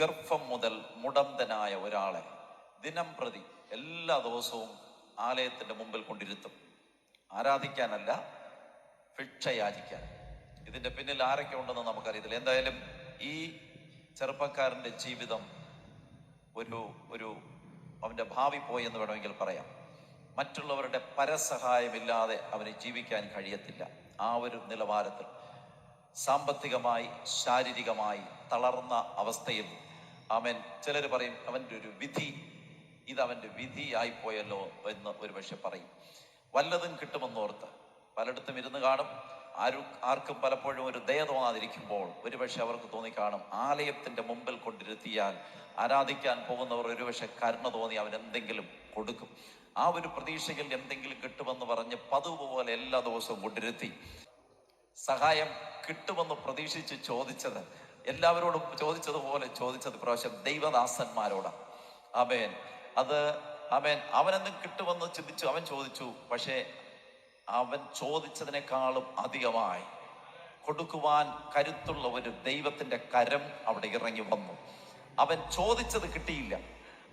ഗർഭം മുതൽ മുടന്തനായ ഒരാളെ ദിനം പ്രതി എല്ലാ ദിവസവും ആലയത്തിന്റെ മുമ്പിൽ കൊണ്ടിരുത്തും. ആരാധിക്കാനല്ല ഭിക്ഷയാചിക്കാൻ. ഇതിന്റെ പിന്നിൽ ആരൊക്കെ ഉണ്ടെന്ന് നമുക്കറിയത്തില്ല. എന്തായാലും ഈ ചെറുപ്പക്കാരന്റെ ജീവിതം ഒരു ഒരു അവന്റെ ഭാവി പോയി എന്ന് വേണമെങ്കിൽ പറയാം. മറ്റുള്ളവരുടെ പരസഹായമില്ലാതെ അവന് ജീവിക്കാൻ കഴിയത്തില്ല. ആ ഒരു നിലവാരത്തിൽ. സാമ്പത്തികമായി ശാരീരികമായി തളർന്ന അവസ്ഥയിൽ അവൻ ചിലർ പറയും അവന്റെ ഒരു വിധി ഇതവന്റെ വിധിയായിപ്പോയല്ലോ വിധിയായി പോയല്ലോ എന്ന് ഒരുപക്ഷെ പറയും. വല്ലതും കിട്ടുമെന്നോർത്ത് പലയിടത്തും ഇരുന്ന് കാണും. ആരും ആർക്കും പലപ്പോഴും ഒരു ദയ തോന്നാതിരിക്കുമ്പോൾ ഒരുപക്ഷെ അവർക്ക് തോന്നിക്കാണും. ആലയത്തിന്റെ മുമ്പിൽ കൊണ്ടിരുത്തിയാൽ ആരാധിക്കാൻ പോകുന്നവർ ഒരുപക്ഷെ കരുണ തോന്നി അവൻ എന്തെങ്കിലും കൊടുക്കും. ആ ഒരു പ്രതീക്ഷയിൽ എന്തെങ്കിലും കിട്ടുമെന്ന് പറഞ്ഞ് പതിവ് പോലെ എല്ലാ ദിവസവും കൊണ്ടിരുത്തി സഹായം കിട്ടുമെന്ന് പ്രതീക്ഷിച്ച് ചോദിച്ചത് എല്ലാവരോടും ചോദിച്ചതുപോലെ ചോദിച്ചത് പ്രാവശ്യം ദൈവദാസന്മാരോടാണ് അമേൻ അത് അമേൻ അവനെന്നും കിട്ടുമെന്ന് ചിന്തിച്ചു അവൻ ചോദിച്ചു പക്ഷേ അവൻ ചോദിച്ചതിനേക്കാളും അധികമായി കൊടുക്കുവാൻ കരുത്തുള്ള ഒരു ദൈവത്തിന്റെ കരം അവിടെ ഇറങ്ങി വന്നു. അവൻ ചോദിച്ചത് കിട്ടിയില്ല.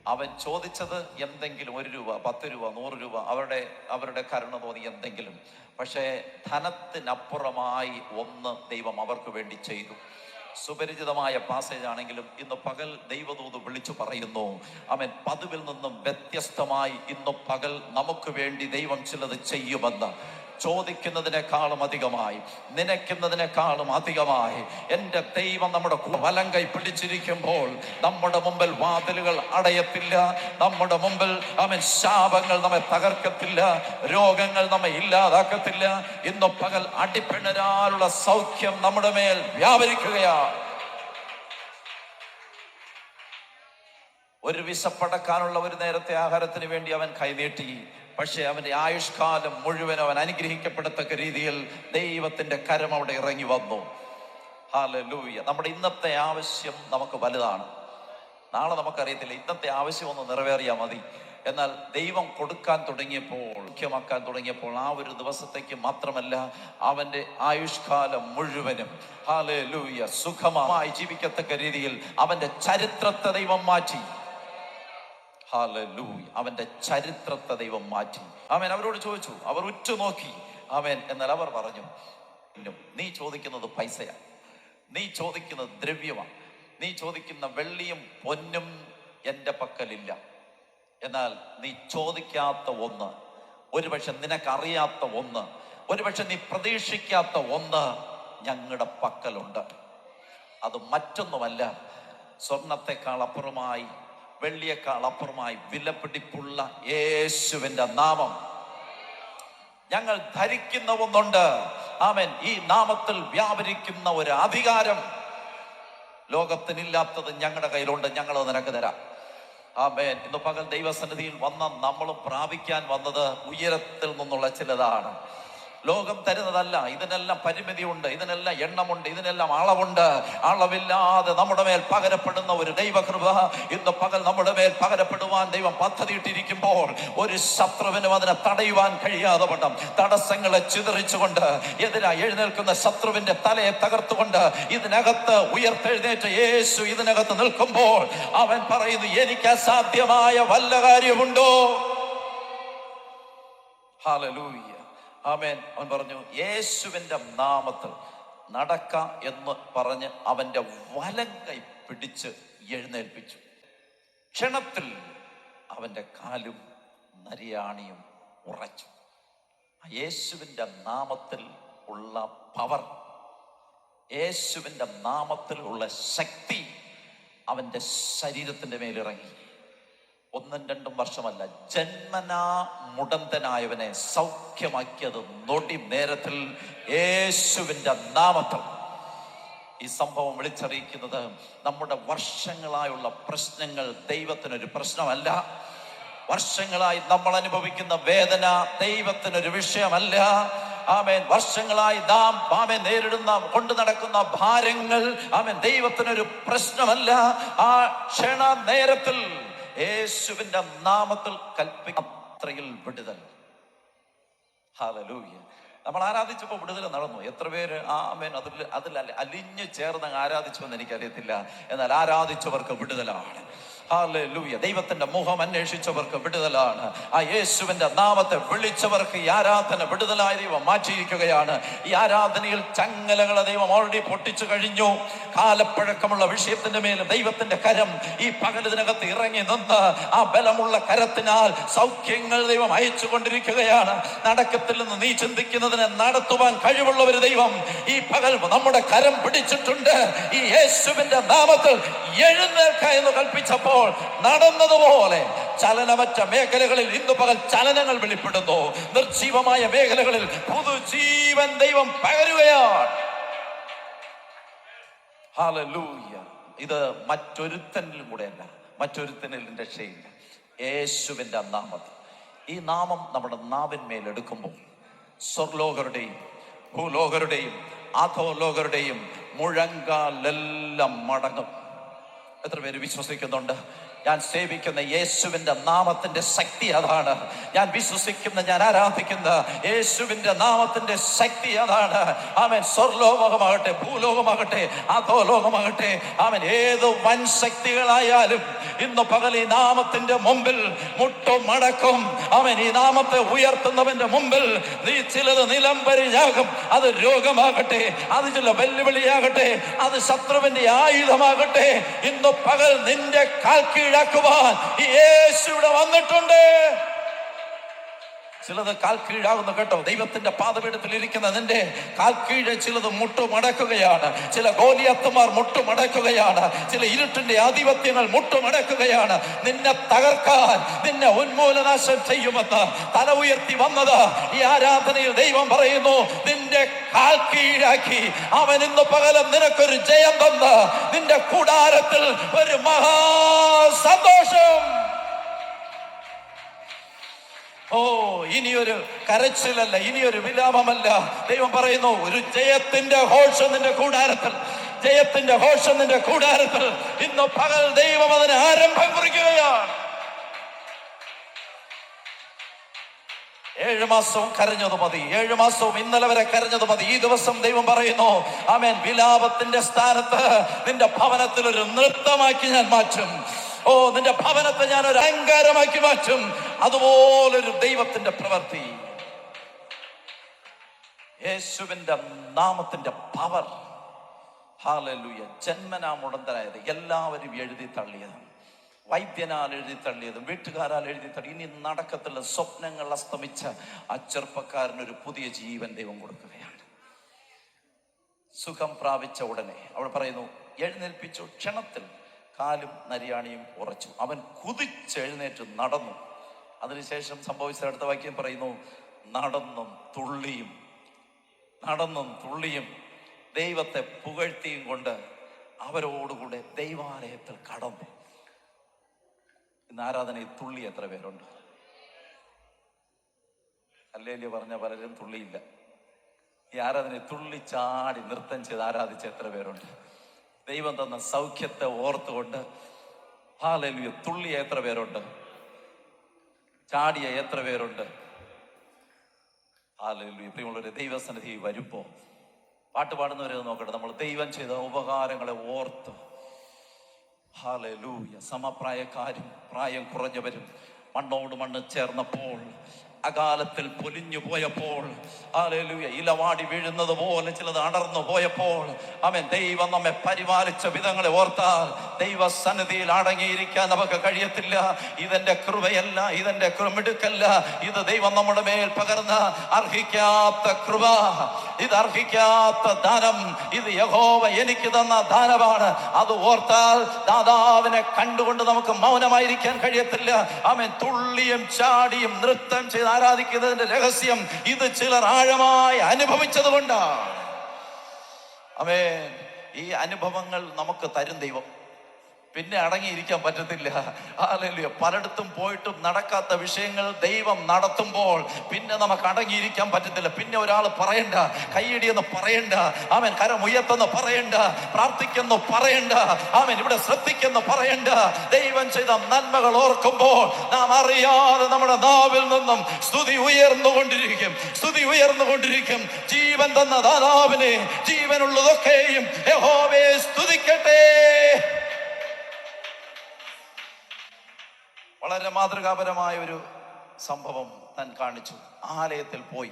അവൻ ചോദിച്ചത് എന്തെങ്കിലും ഒരു രൂപ പത്ത് രൂപ നൂറ് രൂപ അവരുടെ അവരുടെ കരുണ തോന്നി എന്തെങ്കിലും. പക്ഷേ ധനത്തിനപ്പുറമായി ഒന്ന് ദൈവം അവർക്ക് വേണ്ടി ചെയ്തു. സുപരിചിതമായ പാസേജ് ആണെങ്കിലും ഇന്ന് പകൽ ദൈവദൂത് വിളിച്ചു പറയുന്നു അവൻ പതിവിൽ നിന്നും വ്യത്യസ്തമായി ഇന്ന് പകൽ നമുക്ക് വേണ്ടി ദൈവം ചിലത് ചെയ്യുമെന്ന്. ചോദിക്കുന്നതിനേക്കാളും അധികമായി നനയ്ക്കുന്നതിനേക്കാളും അധികമായി. എന്റെ ദൈവം നമ്മുടെ വലം കൈ പിടിച്ചിരിക്കുമ്പോൾ നമ്മുടെ മുമ്പിൽ വാതിലുകൾ അടയത്തില്ല നമ്മുടെ മുമ്പിൽ അവൻ ശാപങ്ങൾ നമ്മെ തകർക്കത്തില്ല രോഗങ്ങൾ നമ്മെ ഇല്ലാതാക്കത്തില്ല. ഇന്ന് പകൽ അടിപ്പിണരാനുള്ള സൗഖ്യം നമ്മുടെ മേൽ വ്യാപരിക്കുകയാണ്. ഒരു വിശപ്പടക്കാനുള്ള ഒരു നേരത്തെ ആഹാരത്തിന് വേണ്ടി അവൻ കൈനീട്ടി. പക്ഷേ അവന്റെ ആയുഷ്കാലം മുഴുവൻ അവൻ അനുഗ്രഹിക്കപ്പെടത്തക്ക രീതിയിൽ ദൈവത്തിന്റെ കരം അവിടെ ഇറങ്ങി വന്നു. ഹാലലൂയ നമ്മുടെ ഇന്നത്തെ ആവശ്യം നമുക്ക് വലുതാണ്. നാളെ നമുക്കറിയത്തില്ല ഇന്നത്തെ ആവശ്യം ഒന്ന് നിറവേറിയാൽ മതി. എന്നാൽ ദൈവം കൊടുക്കാൻ തുടങ്ങിയപ്പോൾ മുഖ്യമാക്കാൻ തുടങ്ങിയപ്പോൾ ആ ഒരു ദിവസത്തേക്ക് മാത്രമല്ല അവന്റെ ആയുഷ്കാലം മുഴുവനും ഹാലലൂയ സുഖമായി ജീവിക്കത്തക്ക രീതിയിൽ അവന്റെ ചരിത്രത്തെ ദൈവം മാറ്റി. ഹാലലൂയ അവന്റെ ചരിത്രത്തെ ദൈവം മാറ്റി. അവൻ അവരോട് ചോദിച്ചു. അവർ ഉറ്റുനോക്കി. അവൻ എന്നാൽ അവർ പറഞ്ഞു "ഇന്നും നീ ചോദിക്കുന്നത് പൈസയാ നീ ചോദിക്കുന്നത് ദ്രവ്യമാണ്. നീ ചോദിക്കുന്ന വെള്ളിയും പൊന്നും എന്റെ പക്കലില്ല. എന്നാൽ നീ ചോദിക്കാത്ത ഒന്ന് ഒരുപക്ഷെ നിനക്കറിയാത്ത ഒന്ന് ഒരുപക്ഷെ നീ പ്രതീക്ഷിക്കാത്ത ഒന്ന് ഞങ്ങളുടെ പക്കലുണ്ട്. അത് മറ്റൊന്നുമല്ല. സ്വർണത്തെക്കാൾ അപ്പുറമായി വെള്ളിയേക്കാൾ അപ്പുറമായി വിലപിടിപ്പുള്ള യേശുവിന്റെ നാമം. ഞങ്ങൾ ധരിക്കുന്ന ഒന്നുണ്ട് ആമൻ. ഈ നാമത്തിൽ വ്യാപരിക്കുന്ന ഒരു അധികാരം ലോകത്തിനില്ലാത്തത് ഞങ്ങളുടെ കയ്യിലുണ്ട്. ഞങ്ങൾ നിനക്ക് തരാം. ആമേൻ. ഇന്ന് പകൽ ദൈവസന്നിധിയിൽ വന്ന നമ്മൾ പ്രാപിക്കാൻ വന്നത് ഉയരത്തിൽ നിന്നുള്ള ചിലതാണ്. ലോകം തരുന്നതല്ല. ഇതിനെല്ലാം പരിമിതിയുണ്ട് ഇതിനെല്ലാം എണ്ണമുണ്ട് ഇതിനെല്ലാം അളവുണ്ട്. അളവില്ലാതെ നമ്മുടെ മേൽ പകരപ്പെടുന്ന ഒരു ദൈവകൃപ ഇന്ന് പകൽ നമ്മുടെ മേൽ പകരപ്പെടുവാൻ ദൈവം പദ്ധതിയിട്ടിരിക്കുമ്പോൾ ഒരു ശത്രുവിനും അതിനെ തടയുവാൻ കഴിയാതെ വണ്ണം തടസ്സങ്ങളെ ചിതറിച്ചുകൊണ്ട് എതിരായി എഴുന്നേൽക്കുന്ന ശത്രുവിന്റെ തലയെ തകർത്തുകൊണ്ട് ഇതിനകത്ത് ഉയർത്തെഴുന്നേറ്റ യേശു ഇതിനകത്ത് നിൽക്കുമ്പോൾ അവൻ പറയുന്നു എനിക്ക് അസാധ്യമായ വല്ല കാര്യമുണ്ടോ? ഹാലലൂയ ആമേൻ അവൻ പറഞ്ഞു യേശുവിന്റെ നാമത്തിൽ നടക്ക എന്ന് പറഞ്ഞ് അവന്റെ വലം കൈ പിടിച്ച് എഴുന്നേൽപ്പിച്ചു. ക്ഷണത്തിൽ അവന്റെ കാലും നരിയാണിയും ഉറച്ചു. യേശുവിന്റെ നാമത്തിൽ ഉള്ള പവർ യേശുവിന്റെ നാമത്തിൽ ഉള്ള ശക്തി അവന്റെ ശരീരത്തിന്റെ മേലിറങ്ങി. ഒന്നും രണ്ടും വർഷമല്ല. ജന്മനാ മുടന്തനായവനെ സൗഖ്യമാക്കിയത് നൊടി നേരത്തിൽ യേശുവിന്റെ നാമത്തിൽ. ഈ സംഭവം വിളിച്ചറിയിക്കുന്നത് നമ്മുടെ വർഷങ്ങളായുള്ള പ്രശ്നങ്ങൾ ദൈവത്തിനൊരു പ്രശ്നമല്ല. വർഷങ്ങളായി നമ്മൾ അനുഭവിക്കുന്ന വേദന ദൈവത്തിനൊരു വിഷയമല്ല. ആമേൻ. വർഷങ്ങളായി നാം ആമേൻ നേരിടുന്ന കൊണ്ടു നടക്കുന്ന ഭാരങ്ങൾ ആമേൻ ദൈവത്തിനൊരു പ്രശ്നമല്ല. ആ ക്ഷണ നേരത്തിൽ യേശുവിന്റെ നാമത്തിൽ കൽപ്പിക്കത്രയിൽ വിടുതൽ. നമ്മൾ ആരാധിച്ചപ്പോൾ വിടുതൽ നടന്നു. എത്ര പേര്? ആ അമ്മേൻ അതിൽ അതിൽ അലിഞ്ഞു ചേർന്ന് ആരാധിച്ചു എന്ന് എനിക്കറിയത്തില്ല. എന്നാൽ ആരാധിച്ചവർക്ക് വിടുതലാണ്. ദൈവത്തിന്റെ മുഖം അന്വേഷിച്ചവർക്ക് വിടുതലാണ്. ആ യേശുവിന്റെ നാമത്തെ വിളിച്ചവർക്ക് ഈ ആരാധന വിടുതലായ ദൈവം മാറ്റിയിരിക്കുകയാണ്. ഈ ആരാധനയിൽ ചങ്ങലകളെ ദൈവം ഓൾറെഡി പൊട്ടിച്ചു കഴിഞ്ഞു. കാലപ്പഴക്കമുള്ള വിഷയത്തിന്റെ മേലും ദൈവത്തിന്റെ കരം ഈ പകലതിനകത്ത് ഇറങ്ങി നിന്ന് ആ ബലമുള്ള കരത്തിനാൽ സൗഖ്യങ്ങൾ ദൈവം അയച്ചു കൊണ്ടിരിക്കുകയാണ്. നടക്കത്തിൽ നിന്ന് നീ ചിന്തിക്കുന്നതിനെ നടത്തുവാൻ കഴിവുള്ള ഒരു ദൈവം ഈ പകൽ നമ്മുടെ കരം പിടിച്ചിട്ടുണ്ട്. ഈ യേശുവിന്റെ നാമത്തിൽ എഴുന്നേൽക്ക എന്ന് കൽപ്പിച്ചപ്പോൾ നടന്നതുപോലെ ചലനമറ്റ മേഖലകളിൽ ഇന്ന് പകൽ ചലനങ്ങൾ വെളിപ്പെടുന്നു. നിർജീവമായ മേഖലകളിൽ പുതുജീവൻ ദൈവം പകരുകയാണ്. ഇത് ഇത് മറ്റൊരുത്തനിലും കൂടെയല്ല മറ്റൊരുത്തനിൽ രക്ഷയില്ല. യേശുവിന്റെ നാമത്തിൽ. ഈ നാമം നമ്മുടെ നാവിന്മേൽ എടുക്കുമ്പോൾ സ്വർലോകരുടെയും ഭൂലോകരുടെയും അധോലോകരുടെയും മുഴങ്കാലെല്ലാം മടങ്ങും. എത്ര പേര് വിശ്വസിക്കുന്നുണ്ട്? ഞാൻ സേവിക്കുന്ന യേശുവിന്റെ നാമത്തിന്റെ ശക്തി അതാണ്. ഞാൻ വിശ്വസിക്കുന്ന ഞാൻ ആരാധിക്കുന്ന യേശുവിന്റെ നാമത്തിന്റെ ശക്തി അതാണ്. അവൻ സ്വർലോകമാകട്ടെ ഭൂലോകമാകട്ടെ അധോലോകമാകട്ടെ. അവൻ ഏത് വൻ ശക്തികളായാലും ഇന്ന് പകൽ ഈ നാമത്തിന്റെ മുമ്പിൽ മുട്ടും മടക്കും. അവൻ ഈ നാമത്തെ ഉയർത്തുന്നവന്റെ മുമ്പിൽ നീ ചിലത് നിലംപരിയാകും അത് രോഗമാകട്ടെ അത് ചില വെല്ലുവിളിയാകട്ടെ അത് ശത്രുവിന്റെ ആയുധമാകട്ടെ. ഇന്ന് പകൽ നിന്റെ കാൽ ഈ യേശു ഇവിടെ വന്നിട്ടുണ്ട്. ചിലത് കാൽ കീഴാകുന്ന കേട്ടോ. ദൈവത്തിന്റെ പാതപീഠത്തിൽ ഇരിക്കുന്ന നിന്റെ കാൽ കീഴ് ചിലത് മുട്ടുമടക്കുകയാണ്. ചില ഗോലിയത്തുമാർ മുട്ടുമടക്കുകയാണ്. ചില ഇരുട്ടിന്റെ ആധിപത്യങ്ങൾ മുട്ടുമടക്കുകയാണ്. നിന്നെ തകർക്കാൻ നിന്നെ ഉന്മൂലനാശം ചെയ്യുമെന്ന് തല ഉയർത്തി വന്നത് ഈ ആരാധനയിൽ ദൈവം പറയുന്നു നിന്റെ കാൽ കീഴാക്കി അവൻ ഇന്ന് പകലം നിനക്കൊരു ജയം തന്ന്. നിന്റെ കൂടാരത്തിൽ ഒരു മഹാ സന്തോഷം ഓ ഇനിയൊരു കരച്ചിലല്ല ഇനിയൊരു വിലാപമല്ല ദൈവം പറയുന്നു ഒരു ജയത്തിന്റെ ഹോഷം നിന്റെ കൂടാരത്തിൽ ജയത്തിന്റെ ഹോഷം നിന്റെ കൂടാരത്തിൽ. ഇന്ന് പകൽ ദൈവം അതിന് ആരംഭം കുറിക്കുകയാണ്. ഏഴു മാസവും കരഞ്ഞത് മതി ഏഴു മാസവും ഇന്നലെ വരെ കരഞ്ഞത് മതി. ഈ ദിവസം ദൈവം പറയുന്നു ആമേൻ വിലാപത്തിന്റെ സ്ഥാനത്ത് നിന്റെ ഭവനത്തിൽ ഒരു നൃത്തമാക്കി ഞാൻ മാറ്റും. ഓ നിന്റെ ഭവനത്തെ ഞാൻ ഒരു അലങ്കാരമാക്കി മാറ്റും. അതുപോലൊരു ദൈവത്തിന്റെ പ്രവൃത്തി. യേശുവിന്റെ നാമത്തിന്റെ പവർ ഹാലലൂയ ജന്മനാ മുടന്തരായത് എല്ലാവരും എഴുതി തള്ളിയതാണ് വൈദ്യനാൽ എഴുതി തള്ളിയതും വീട്ടുകാരാൽ എഴുതി തള്ളി. ഇനി നടക്കത്തുള്ള സ്വപ്നങ്ങൾ അസ്തമിച്ച ആ ചെറുപ്പക്കാരനൊരു പുതിയ ജീവൻ ദൈവം കൊടുക്കുകയാണ്. സുഖം പ്രാപിച്ച ഉടനെ അവൾ പറയുന്നു എഴുന്നേൽപ്പിച്ചു. ക്ഷണത്തിൽ കാലും നരിയാണിയും ഉറച്ചു. അവൻ കുതിച്ചെഴുന്നേറ്റ് നടന്നു. അതിനുശേഷം സംഭവിച്ച അടുത്ത വാക്യം പറയുന്നു നടന്നും തുള്ളിയും നടന്നും തുള്ളിയും ദൈവത്തെ പുകഴ്ത്തിയും കൊണ്ട് അവരോടുകൂടെ ദൈവാലയത്തിൽ കടന്നു. ഇന്ന് ആരാധനയിൽ തുള്ളി എത്ര പേരുണ്ട്? അല്ലേലി പറഞ്ഞ പലരും തുള്ളിയില്ല. ഈ ആരാധന തുള്ളി ചാടി നൃത്തം ചെയ്ത് ആരാധിച്ച എത്ര പേരുണ്ട്? ദൈവം തന്ന സൗഖ്യത്തെ ഓർത്തുകൊണ്ട് ഹാലലുയ തുള്ളിയ എത്ര പേരുണ്ട്? ചാടിയ എത്ര പേരുണ്ട്? ഹാലലുയ പ്രിയമുള്ളവരെ ദൈവസന്നിധി വരുമ്പോ പാട്ട് പാടുന്നവരെ നോക്കട്ടെ. നമ്മൾ ദൈവം ചെയ്ത ഉപകാരങ്ങളെ ഓർത്ത് ഹാലലൂയ സമപ്രായക്കാരും പ്രായം കുറഞ്ഞവരും മണ്ണോട് മണ്ണ് ചേർന്നപ്പോൾ അകാലത്തിൽ പൊലിഞ്ഞു പോയപ്പോൾ ഹാലലൂയ ഇലവാടി വീഴുന്നത് പോലെ ചിലത് അടർന്നു പോയപ്പോൾ അവൻ ദൈവം നമ്മെ പരിപാലിച്ച വിധങ്ങളെ ഓർത്താൽ ദൈവ സന്നിധിയിൽ അടങ്ങിയിരിക്കാൻ നമുക്ക് കഴിയത്തില്ല. ഇതെന്റെ കൃപയല്ല ഇതെന്റെ കൃമിടുക്കല്ല ഇത് ദൈവം നമ്മുടെ മേൽ പകർന്ന അർഹിക്കാത്ത കൃപ ഇത് അർഹിക്കാത്ത ദാനം ഇത് യഹോവ എനിക്ക് തന്ന ദാനമാണ് അത് ഓർത്താൽ ദാതാവിനെ കണ്ടുകൊണ്ട് നമുക്ക് മൗനമായിരിക്കാൻ കഴിയത്തില്ല. അവൻ തുള്ളിയും ചാടിയും നൃത്തം ചെയ്ത് ആരാധിക്കുന്നതിന്റെ രഹസ്യം ഇത് ചിലർ ആഴമായി അനുഭവിച്ചത് കൊണ്ടാണ് അവൻ ഈ അനുഭവങ്ങൾ നമുക്ക് തരും ദൈവം. പിന്നെ അടങ്ങിയിരിക്കാൻ പറ്റത്തില്ല. ഹാലലുയ പലയിടത്തും പോയിട്ടും നടക്കാത്ത വിഷയങ്ങൾ ദൈവം നടത്തുമ്പോൾ പിന്നെ നമുക്ക് അടങ്ങിയിരിക്കാൻ പറ്റത്തില്ല. പിന്നെ ഒരാൾ പറയണ്ട കൈയടിയെന്ന് പറയണ്ട അവൻ കരമുയർത്തെന്ന് പറയണ്ട പ്രാർത്ഥിക്കുന്നു പറയണ്ട അവൻ ഇവിടെ ശ്രദ്ധിക്കുന്നു പറയണ്ട. ദൈവം ചെയ്ത നന്മകൾ ഓർക്കുമ്പോൾ നാം അറിയാതെ നമ്മുടെ നാവിൽ നിന്നും സ്തുതി ഉയർന്നുകൊണ്ടിരിക്കും. സ്തുതി ഉയർന്നുകൊണ്ടിരിക്കും. ജീവൻ തന്ന ദാതാവിനെ ജീവനുള്ളതൊക്കെയും യഹോവയെ സ്തുതിക്കട്ടെ. വളരെ മാതൃകാപരമായ ഒരു സംഭവം താൻ കാണിച്ചു. ആലയത്തിൽ പോയി.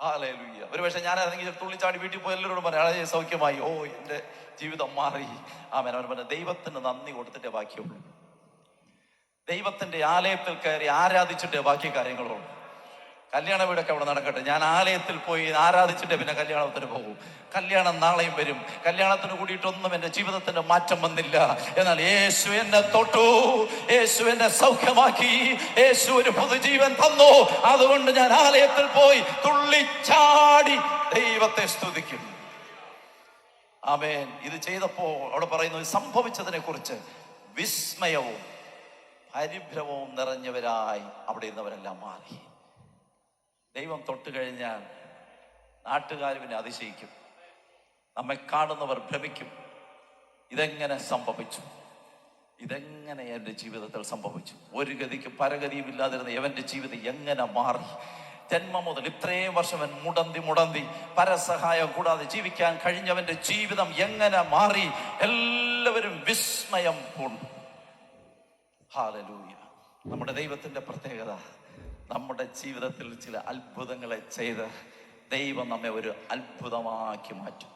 ആലയലുയ്യ ഒരു പക്ഷെ ഞാൻ അതെങ്കിൽ തുള്ളിച്ചാടി വീട്ടിൽ പോയി എല്ലാവരോടും പറയാം "അതെ, സൗഖ്യമായി. ഓ എന്റെ ജീവിതം മാറി. ആമേൻ. അവൻ പറഞ്ഞ ദൈവത്തിന് നന്ദി കൊടുത്തിട്ടേ ബാക്കിയുള്ളൂ. ദൈവത്തിന്റെ ആലയത്തിൽ കയറി ആരാധിച്ചിട്ടേ ബാക്കി കാര്യങ്ങളുള്ളൂ. കല്യാണ വീടൊക്കെ അവിടെ നടക്കട്ടെ. ഞാൻ ആലയത്തിൽ പോയി ആരാധിച്ചിട്ട് പിന്നെ കല്യാണത്തിന് പോകും. കല്യാണം നാളെയും വരും. കല്യാണത്തിന് കൂടിയിട്ടൊന്നും എന്റെ ജീവിതത്തിന്റെ മാറ്റം വന്നില്ല. എന്നാൽ യേശു എന്നെ തൊട്ടു. യേശു എന്നെ സൗഖ്യമാക്കി. യേശു ഒരു പുതുജീവൻ തന്നു. അതുകൊണ്ട് ഞാൻ ആലയത്തിൽ പോയി തുള്ളിച്ചാടി ദൈവത്തെ സ്തുതിക്കും. ആമേൻ. ഇത് ചെയ്തപ്പോൾ അവിടെ പറയുന്നു സംഭവിച്ചതിനെ കുറിച്ച് വിസ്മയവും പരിഭ്രമവും നിറഞ്ഞവരായി അവിടെ ഇരുന്നവരെല്ലാം മാറി. ദൈവം തൊട്ട് കഴിഞ്ഞാൽ നാട്ടുകാർ പിന്നെ അതിശയിക്കും. നമ്മെ കാണുന്നവർ ഭ്രമിക്കും. ഇതെങ്ങനെ സംഭവിച്ചു? ഇതെങ്ങനെ എന്റെ ജീവിതത്തിൽ സംഭവിച്ചു? ഒരു ഗതിക്ക് പരഗതിയും ഇല്ലാതിരുന്ന എവന്റെ ജീവിതം എങ്ങനെ മാറി? ജന്മം മുതൽ ഇത്രയും വർഷം അവൻ മുടന്തി മുടന്തി പരസഹായം കൂടാതെ ജീവിക്കാൻ കഴിഞ്ഞവന്റെ ജീവിതം എങ്ങനെ മാറി? എല്ലാവരും വിസ്മയം പൂണ്ടു. നമ്മുടെ ദൈവത്തിന്റെ പ്രത്യേകത നമ്മുടെ ജീവിതത്തിൽ ചില അത്ഭുതങ്ങളെ ചെയ്ത് ദൈവം നമ്മെ ഒരു അത്ഭുതമാക്കി മാറ്റും.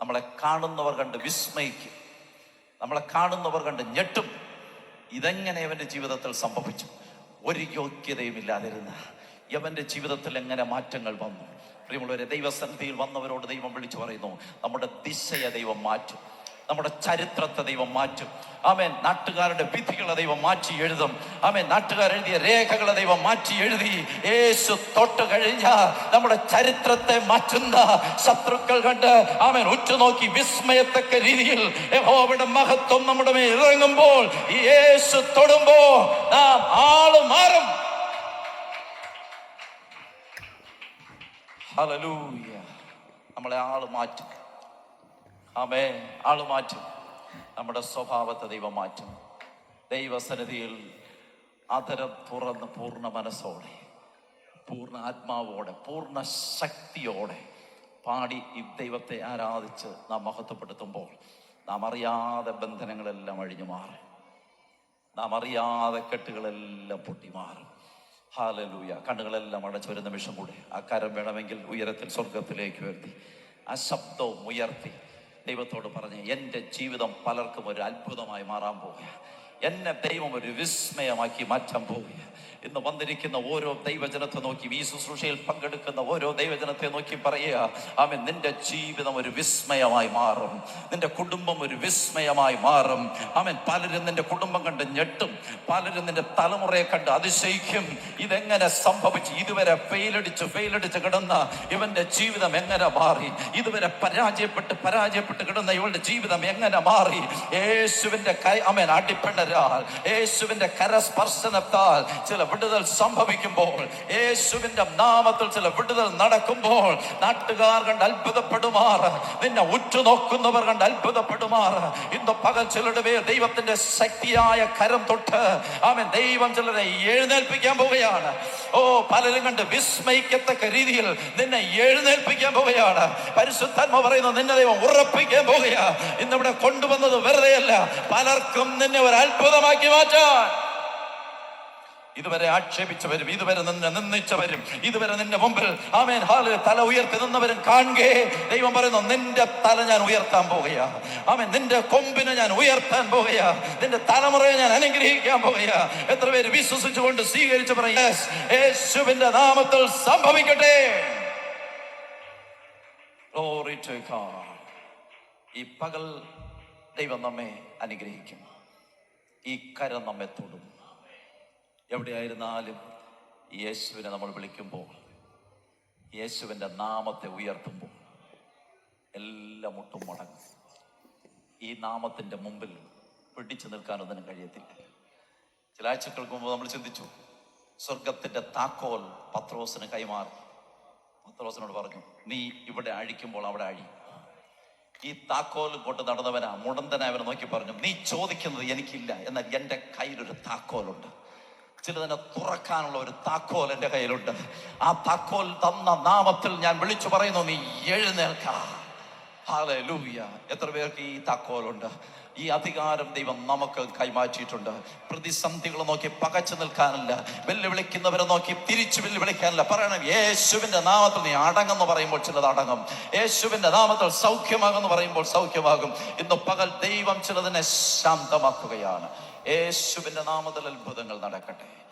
നമ്മളെ കാണുന്നവർ കണ്ട് വിസ്മയിക്കും. നമ്മളെ കാണുന്നവർ കണ്ട് ഞെട്ടും. ഇതെങ്ങനെ അവന്റെ ജീവിതത്തിൽ സംഭവിച്ചു? ഒരു യോഗ്യതയും ഇല്ലാതിരുന്ന യവന്റെ ജീവിതത്തിൽ എങ്ങനെ മാറ്റങ്ങൾ വന്നു? പ്രിയമുള്ളവരെ ദൈവസന്നിധിയിൽ വന്നവരോട് ദൈവം വിളിച്ചു പറയുന്നു നമ്മുടെ ദിശയെ ദൈവം മാറ്റും. നമ്മുടെ ചരിത്രത്തെ ദൈവം മാറ്റും. ആമേൻ. നാട്ടുകാരുടെ വിധികളെ ദൈവം മാറ്റി എഴുതും. ആമേൻ. നാട്ടുകാർ എഴുതിയ രേഖകളെ ദൈവം മാറ്റി എഴുതി. യേശു തൊട്ട് കഴിഞ്ഞ നമ്മുടെ ചരിത്രത്തെ മാറ്റുന്ന ശത്രുക്കൾ കണ്ട് ആമേൻ. ഉറ്റുനോക്കി വിസ്മയത്തക്ക രീതിയിൽ യഹോവയുടെ മഹത്വം നമ്മുടെ മേൽ ഇറങ്ങുമ്പോൾ യേശു തൊടുമ്പോൾ നാം ആൾ മാറും. ഹല്ലേലൂയ. നമ്മളെ ആൾ മാറ്റും. ആമേ ആൾ മാറ്റും. നമ്മുടെ സ്വഭാവത്തെ ദൈവം മാറ്റും. ദൈവസന്നിധിയിൽ അതരം തുറന്ന് പൂർണ മനസ്സോടെ പൂർണ ആത്മാവോടെ പൂർണ ശക്തിയോടെ പാടി ഈ ദൈവത്തെ ആരാധിച്ച് നാം മഹത്വപ്പെടുത്തുമ്പോൾ നാം അറിയാതെ ബന്ധനങ്ങളെല്ലാം അഴിഞ്ഞു മാറും. നാം അറിയാതെ കെട്ടുകളെല്ലാം പൊട്ടി മാറും ഹാലലൂയ കണ്ണുകളെല്ലാം അടച്ച ഒരു നിമിഷം കൂടെ ആ കരം വേണമെങ്കിൽ ഉയരത്തിൽ സ്വർഗത്തിലേക്ക് ഉയർത്തി ആ ശബ്ദവും ഉയർത്തി ദൈവത്തോട് പറഞ്ഞ് എന്റെ ജീവിതം പലർക്കും ഒരു അത്ഭുതമായി മാറാൻ പോവുക എന്നെ ദൈവം ഒരു വിസ്മയമാക്കി മാറ്റാൻ പോവുക ഇന്ന് വന്നിരിക്കുന്ന ഓരോ ദൈവജനത്തെ നോക്കി ഈ ശുശ്രൂഷയിൽ പങ്കെടുക്കുന്ന ഓരോ ദൈവജനത്തെ നോക്കി പറയുക ആമൻ നിന്റെ ജീവിതം ഒരു വിസ്മയമായി മാറും. നിന്റെ കുടുംബം ഒരു വിസ്മയമായി മാറും. ആമൻ പലരും നിന്റെ കുടുംബം കണ്ട് ഞെട്ടും. പലരും നിന്റെ തലമുറയെ കണ്ട് അതിശയിക്കും. ഇതെങ്ങനെ സംഭവിച്ചു? ഇതുവരെ ഫെയിലടിച്ച് ഫെയിലടിച്ച് കിടന്ന ഇവന്റെ ജീവിതം എങ്ങനെ മാറി? ഇതുവരെ പരാജയപ്പെട്ട് പരാജയപ്പെട്ട് കിടന്ന ഇവളുടെ ജീവിതം എങ്ങനെ മാറി? യേശുവിന്റെ കൈ അമേൻ അടിപ്പെടരാൽ യേശുവിന്റെ കരസ്പർശനത്താൽ ചില വിടുതൽ സംഭവിക്കുമ്പോൾ യേശുവിന്റെ നാമത്തിൽ ചില വിടുതൽ നടക്കുമ്പോൾ നാട്ടുകാർ കണ്ട് അത്ഭുതപ്പെടുമാർ നിന്നെ ഉറ്റുനോക്കുന്നവർ കണ്ട് അത്ഭുതപ്പെടുമാർ. ഇന്ന് പകൽ ചിലരുടെ പേർ ദൈവത്തിന്റെ ശക്തിയായ കരം തൊട്ട് ആമൻ ദൈവം ചിലരെ എഴുന്നേൽപ്പിക്കാൻ പോവുകയാണ്. ഓ പലരും കണ്ട് വിസ്മയിക്കത്തക്ക രീതിയിൽ നിന്നെ എഴുന്നേൽപ്പിക്കാൻ പോവുകയാണ്. പരിശുദ്ധാത്മ പറയുന്നത് നിന്നെ ദൈവം ഉറപ്പിക്കാൻ പോവുകയാ. ഇന്നിവിടെ കൊണ്ടുവന്നത് വെറുതെയല്ല പലർക്കും നിന്നെ ഒരു അത്ഭുതമാക്കി മാറ്റാൻ ഇതുവരെ ആക്ഷേപിച്ചവരും ഇതുവരെ നിന്നെ നിന്ദിച്ചവരും ഇതുവരെ നിന്റെ മുമ്പിൽ ആമേൻ ഹാൽ തല ഉയർത്തി നിന്നവരും കാണുകേ. ദൈവം പറയുന്നു നിന്റെ തല ഞാൻ ഉയർത്താൻ പോകുകയാ ആമേൻ നിന്റെ കൊമ്പിനെ ഞാൻ ഉയർത്താൻ പോകുകയാ നിന്റെ തലമുറയെ ഞാൻ അനുഗ്രഹിക്കാൻ പോകുകയാ എത്ര പേര് വിശ്വസിച്ചുകൊണ്ട് സ്വീകരിച്ചു പറയും യേശുവിന്റെ നാമത്തിൽ സംഭവിക്കട്ടെ. ഈ പകൽ ദൈവം നമ്മെ അനുഗ്രഹിക്കും. ഈ കരം നമ്മെ തൊടും. എവിടെയായിരുന്നാലും യേശുവിനെ നമ്മൾ വിളിക്കുമ്പോൾ യേശുവിന്റെ നാമത്തെ ഉയർത്തുമ്പോൾ എല്ലാം മുട്ടും മടങ്ങും. ഈ നാമത്തിന്റെ മുമ്പിൽ പിടിച്ചു നിൽക്കാനൊന്നിനും കഴിയത്തില്ല. ചില ആഴ്ചകൾക്ക് മുമ്പ് നമ്മൾ ചിന്തിച്ചു സ്വർഗത്തിന്റെ താക്കോൽ പത്രോസിന് കൈമാറി. പത്രോസിനോട് പറഞ്ഞു നീ ഇവിടെ അഴിക്കുമ്പോൾ അവിടെ അഴി. ഈ താക്കോൽ കൊണ്ട് നടന്നവനാ. മുടന്തനായവനെ നോക്കി പറഞ്ഞു നീ ചോദിക്കുന്നത് എനിക്കില്ല. എന്നാൽ എന്റെ കയ്യിലൊരു താക്കോലുണ്ട്. ചിലതിനെ തുറക്കാനുള്ള ഒരു താക്കോൽ എന്റെ കയ്യിലുണ്ട്. ആ താക്കോൽ തന്ന നാമത്തിൽ ഞാൻ വിളിച്ചു പറയുന്നു നീ എഴുന്നേൽക്ക. ഹാലൂയ എത്ര പേർക്ക് ഈ താക്കോലുണ്ട്? ഈ അധികാരം ദൈവം നമുക്ക് കൈമാറ്റിയിട്ടുണ്ട്. പ്രതിസന്ധികളെ നോക്കി പകച്ചു നിൽക്കാനല്ല. വെല്ലുവിളിക്കുന്നവരെ നോക്കി തിരിച്ചു വെല്ലുവിളിക്കാനല്ല. പറയണം യേശുവിന്റെ നാമത്തിൽ നീ അടങ്ങെന്ന് പറയുമ്പോൾ ചിലത് അടങ്ങും. യേശുവിന്റെ നാമത്തിൽ സൗഖ്യമാകുമെന്ന് പറയുമ്പോൾ സൗഖ്യമാകും. ഇന്ന് പകൽ ദൈവം ചിലതിനെ ശാന്തമാക്കുകയാണ്. യേശുവിന്റെ നാമത്തിൽ അത്ഭുതങ്ങൾ നടക്കട്ടെ.